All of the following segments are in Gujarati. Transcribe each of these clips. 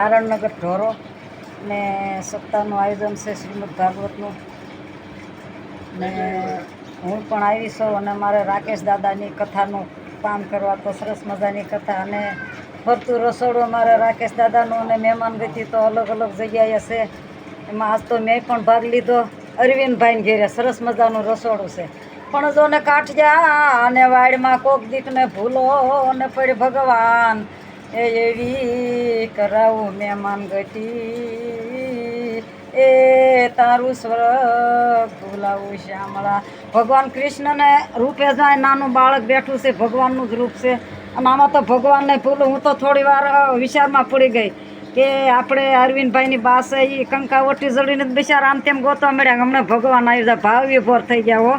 નારાયણનગર ઢોરો ને સપ્તાહનું આયોજન છે શ્રીમદ ભાગવતનું. ને હું પણ આવી છું અને મારે રાકેશ દાદાની કથાનું કામ કરવા તો સરસ મજાની કથા અને ફરતું રસોડું મારે રાકેશ દાદાનું અને મહેમાન ગતિ તો અલગ અલગ જગ્યાએ છે. એમાં આજ તો મેં પણ ભાગ લીધો. અરવિંદભાઈને ઘેરે સરસ મજાનું રસોડું છે. પણ જો ને કાઠિયા અને વાડમાં કોક દીકને ભૂલો ને પડ ભગવાન. એ એવી કરાવું મહેમાન ગટી એ તારું સ્વર્ગ ભૂલાવું શ્યામળા. ભગવાન કૃષ્ણને રૂપે જાય, નાનું બાળક બેઠું છે, ભગવાનનું જ રૂપ છે. અને આમાં તો ભગવાનને ભૂલું. હું તો થોડી વાર વિચારમાં પડી ગઈ કે આપણે અરવિંદભાઈની પાસે એ કંકાવટી જડીને બિચારા આમ તેમ ગોતવા મળ્યા હમણાં ભગવાન આવી જાય. ભાવ વિભોર થઈ ગયા હો.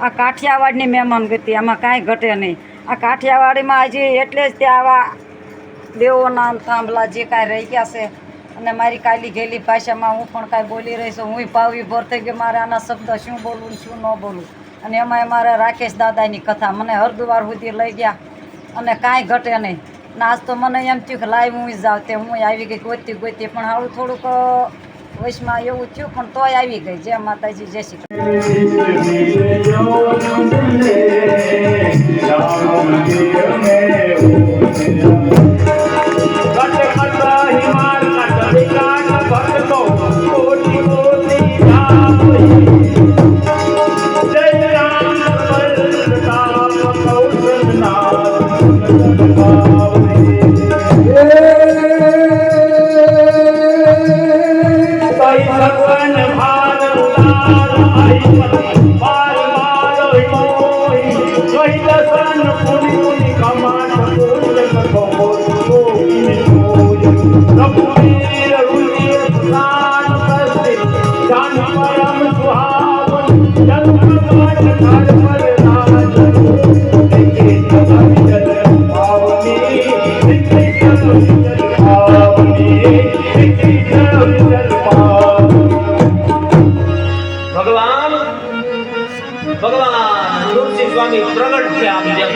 આ કાઠિયાવાડની મહેમાન ગતિ આમાં કાંઈ ઘટે નહીં. આ કાઠિયાવાડીમાં હજી એટલે જ ત્યાં આવા દેવોના થાંભલા જે કાંઈ રહી ગયા છે, અને મારી કાલી ગયેલી ભાષામાં હું પણ કાંઈ બોલી રહી છું. હું ભાવ ભર થઈ ગઈ મારે આના શબ્દ શું બોલવું શું ન બોલવું. અને એમાંય મારા રાકેશ દાદાની કથા મને હરદ્વાર સુધી લઈ ગયા, અને કાંઈ ઘટે નહીં. ને આજ તો મને એમ થયું કે લાઈવ હું જાઉં તે, હું આવી ગઈ ગોતી ગોતી, પણ હાલ થોડુંક વયસમાં એવું થયું, પણ તોય આવી ગઈ. જય માતાજી, જય શ્રી કૃષ્ણ. ભગવાન ભાર ઉતાર આઈ પતિ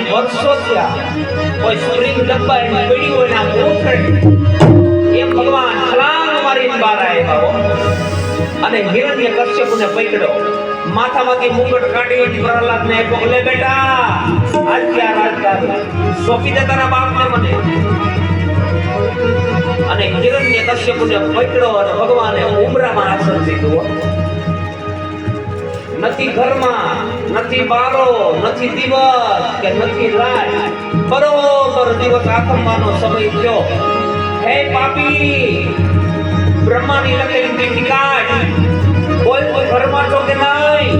વર્ષો થયા કોઈ સ્પ્રિંગ ડબ્બા એની પડી હોય ને ઉથળ એમ ભગવાન છલાંગ મારીને બહાર આવ્યા અને હિરણ્ય કશ્યપને પકડ્યો. માથામાંથી મુકટ કાઢી પ્રહલાદને પગલે બેટા આજથી આ રાજકાજ સોંપી દે તારા બાપને મને. અને હિરણ્ય કશ્યપને પકડ્યો અને ભગવાને ઉમરામાં આસન દીધું નથી ઘરમાં, નથી બારો, નથી દિવસ કે નથી રાત. બરોબર દિવસ આથમવાનો સમય થયો. હે પાપી, બ્રહ્માની લખેલી ચીઠી કાઢ. કોઈ કોઈ ઘરમાં છો કે નહીં?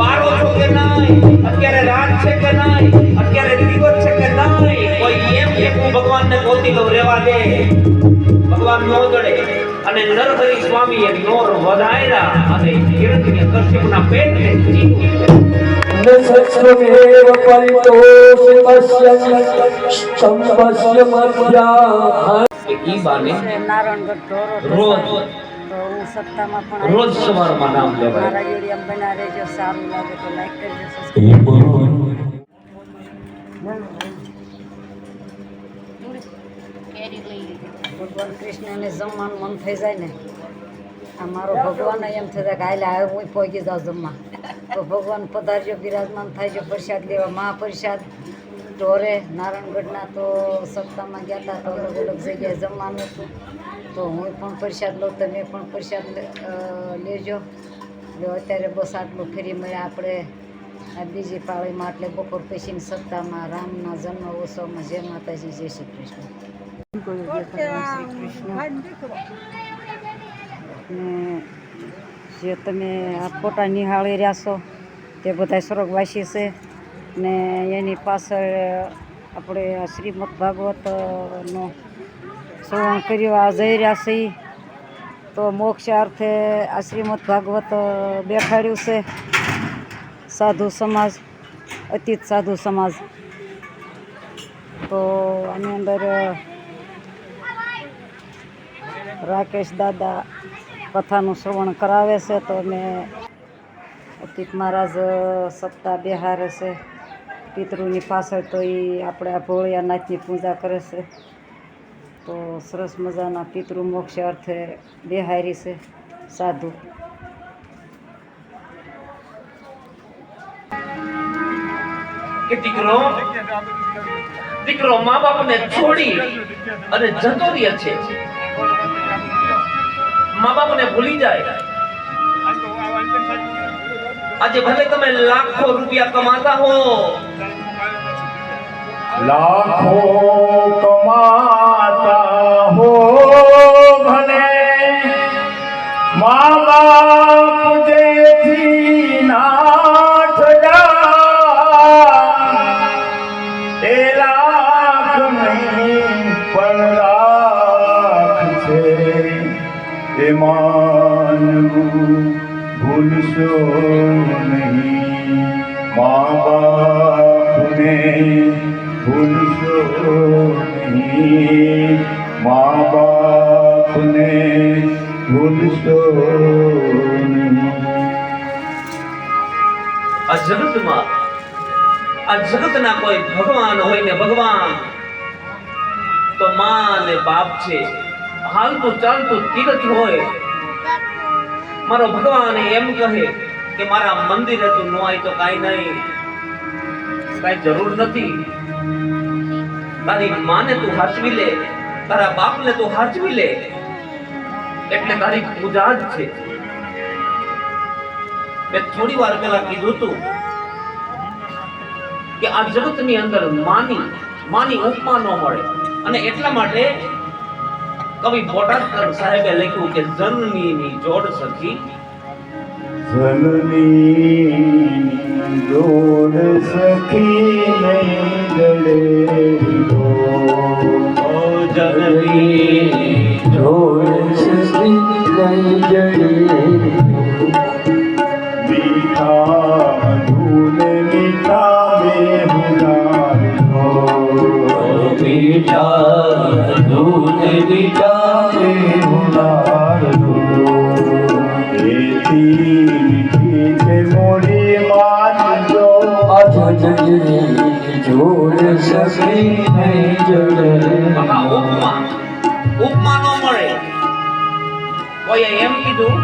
બારો છો કે નહીં? અત્યારે રાત છે કે નહીં? અત્યારે દિવસ છે કે નહીં? કોઈ એમ કે હું ભગવાનને ગોતી લઉં, રહેવા દે. ભગવાન નો જડે અને નરહરિ સ્વામીએ નોર વધાર્યા અને હિરણ્ય કશ્યપના પેટને ચીરું. સત્સ્વમેવ પરિતોષિતસ્ય સંપસ્ય મધ્યા ઈ બાને છે નારાયણગઢ ઢોરો રોજ તો હું સપ્તાહમાં પણ આવી રોજ છું. સવારમાં નામ લેવાય. મારા વીડિયો બના રહેજો સારું લાગે તો લાઈક કરજો subscribe ભગવાન કૃષ્ણને જમવાનું મન થઈ જાય ને આ મારો ભગવાન એમ થઈ જાય કે હાલે હવે હું પહોંચી જાઉં જમવા. તો ભગવાન પધારજો બિરાજમાન થાય છે પ્રસાદ લેવા મહાપ્રસાદ. ઢોરે નારાયણગઢના તો સપ્તાહમાં ગયા હતા તો અલગ અલગ જગ્યાએ જમવાનું હતું. તો હું પણ પ્રસાદ લઉં તમે પણ પ્રસાદ લેજો. એટલે અત્યારે બસ આટલું ફેરી મળ્યા. આપણે આ બીજી પાળીમાં એટલે બપોર પછીની સપ્તાહમાં રામના જન્મ ઉત્સવમાં જય માતાજી જય શ્રી કૃષ્ણ. શ્રી કૃષ્ણ જે તમે આ ફોટા નિહાળી રહ્યા છો તે બધા સ્વર્ગવાસી છે. ને એની પાછળ આપણે શ્રીમદ ભાગવતનો શ્રવણ કર્યો, આ જઈ રહ્યા છે તો મોક્ષ અર્થે આ શ્રીમદ ભાગવત બેઠાડ્યું છે. સાધુ સમાજ અતીત સાધુ સમાજ. તો આની અંદર રાકેશ દાદા કથાનું શ્રવણ કરાવે છે. તો અમે અતીત મહારાજ સપ્તાહ બિહારે છે. પિતૃની પાછળ તો એ આપણે આ ભોળિયાનાથની પૂજા કરે છે. તો સરસ મજાના પિતૃ મોક્ષ અર્થે બેહારી છે સાધુ. દીકરો દીકરો મા બાપને છોડી અને જતો રહે છે. મા બાપને ભૂલી જાય. આજે ભલે તમે લાખો રૂપિયા કમાતા હો લાખો કમાતા હો ભલે. મા બાપ મારો ભગવાન એમ કહે કે મારા મંદિરે તું ન આય તો કાઈ નહીં. કાઈ જરૂર નથી. તારી માને તું હાચવી લે, તારા બાપને તું હાચવી લે. એટલે તારી પૂજા જ છે. મેં થોડી વાર પહેલા કીધું હતું કે આ જગતની અંદર માની માની ઉપમા ન મળે. અને એટલા માટે કવિ બોટાદકર સાહેબે લખ્યું કે જનનીની જોડ સખી. જનની જોડ સખી નહીં ગળે જનની જોડ જડે સસરી નહીં મીઠા કોઈએ એમ કીધું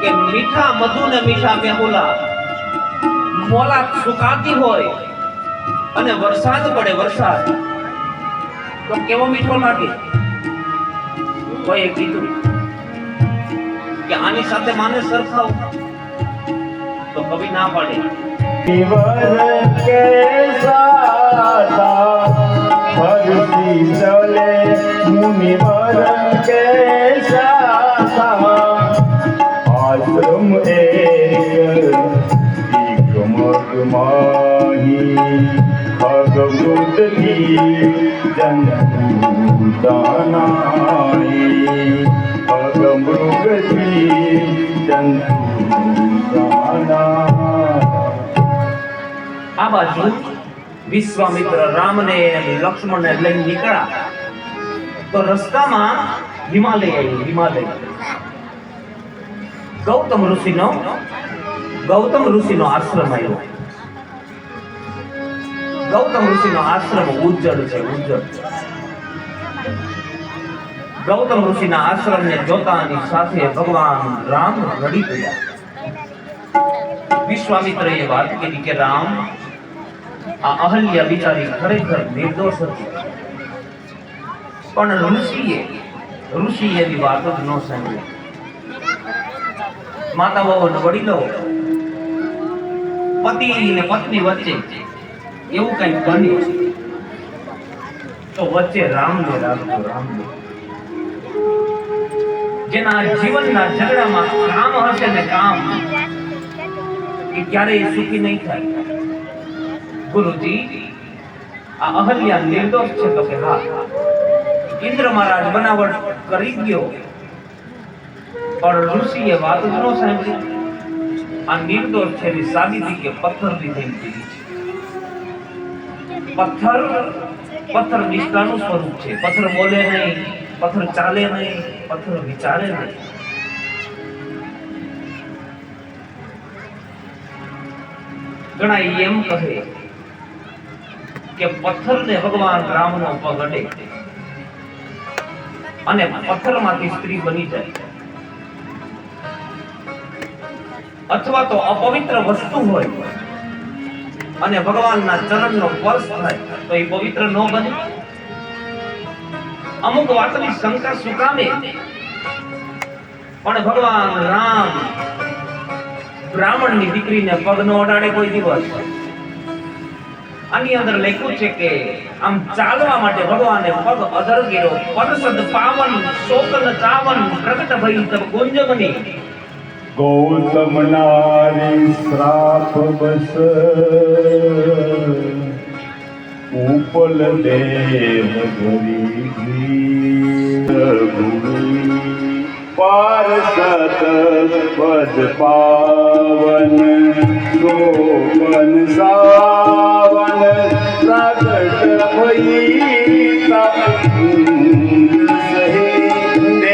કે મીઠા મધુ ને મીઠા મેહુલા મોલા સુકાતી હોય અને વરસાદ પડે વરસાદ. તો કેવો મીઠો લાગે? કોઈએ કીધું કે આની સાથે માને સરખાવ તો કવિ ના પાડે. જીવન भक्ति चले मुनिवर कैसा था आश्रम एक मगमाही भगवत की जंतु दानाई भगमृग की जंतु दाना આ બાજુ વિશ્વામિત્ર રામને લક્ષ્મણને લઈને નીકળ્યા. તો રસ્તામાં હિમાલય આવ્યું હિમાલય. ગૌતમ ઋષિનો ગૌતમ ઋષિનો આશ્રમ આવ્યો. ગૌતમ ઋષિનો આશ્રમ ઉજ્જળ છે ઉજ્જળ ગૌતમ ઋષિના આશ્રમને જોતાની સાથે ભગવાન રામ રડી ગયા. વિશ્વામિત્રએ વાત કરી કે, રામ આ અહલ્યા બિચારી ખરેખર નિર્દોષ હતી. પણ ઋષિએ ઋષિ એવી વાત જ ન સાંભળી. માતાઓ અને વડીલો, પતિ ને પત્ની વચ્ચે એવું કઈ બન્યું તો વચ્ચે રામને રામ રામને જેના જીવનના ઝઘડામાં કામ હશે ને કામ, એ ક્યારેય સુખી નહીં થાય. ગુરુજી, આ અહલ્યા નિર્દોષ છે તો કે હા. ઇન્દ્ર મહારાજ બનાવટ કરી ગયો. પણ ઋષિએ વાત જ ન સાંભળી. આ નિર્દોષ છે એની સાબિતી કે પથ્થરથી થઈ છે. પથ્થર પથ્થર નિષ્ઠાનું સ્વરૂપ છે. પથ્થર બોલે નહીં, પથ્થર ચાલે નહીં, પથ્થર વિચારે નહીં. ઘણા એમ કહે કે પથ્થરને ભગવાન રામનો પગ અડે. અને પથ્થરમાંથી સ્ત્રી બની જાય. અથવા તો અપવિત્ર વસ્તુ હોય અને ભગવાનના ચરણનો સ્પર્શ થાય, તો એ પવિત્ર ન બને. અમુક વાતની શંકા શું કામે? પણ ભગવાન રામ બ્રાહ્મણની દીકરીને પગ ન અડાડે કોઈ દિવસ. આની અંદર લખ્યું છે કે આમ ચાલવા માટે ભગવાને પગ અધર ગેરો પરસદ પાવન, શોકન ચાવન પ્રગટ ભઈ તબ ગુંજમની. ગૌતમ નારી શ્રાપ બસ. ઉપલ દેવ ગરી. પારસત પદ પાવન શોકન સાવન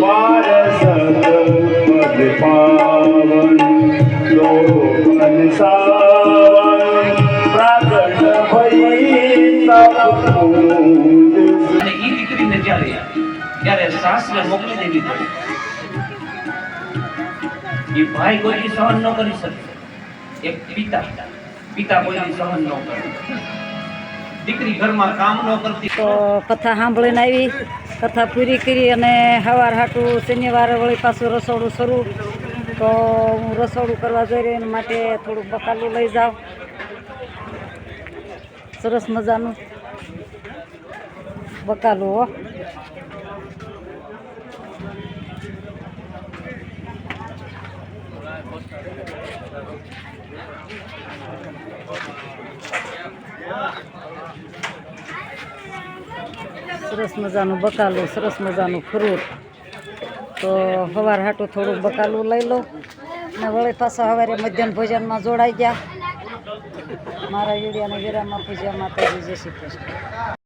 પારસ પાવન લોભન સાવન પ્રગટ ભઈ તપ દીકરીને જ્યારે ત્યારે સાસરે મોકલી દેવી એ ભાઈ કોઈ સહન ન કરી શકે. એક પિતા પિતા કોઈ સહન ન કરે. દીકરી ઘરમાં કામ ન કરતી. તો કથા સાંભળીને આવી, કથા પૂરી કરી અને સવાર હાટું શનિવારે વળી પાછું રસોડું શરૂ. તો હું રસોડું કરવા જઈ રહી એના માટે થોડુંક બકાલું લઈ જાઉં. સરસ મજાનું. બકાલું હો. સરસ મજાનું બકાલું, સરસ મજાનું ફ્રૂટ. તો સવાર હાટું થોડુંક બકાલું લઈ લો. ને વળી પાછા સવારે મધ્યાહન ભોજનમાં જોડાઈ ગયા. મારા વીડિયાને વિરામમાં આપું જ્યાં માતાજી, જય શ્રી કૃષ્ણ.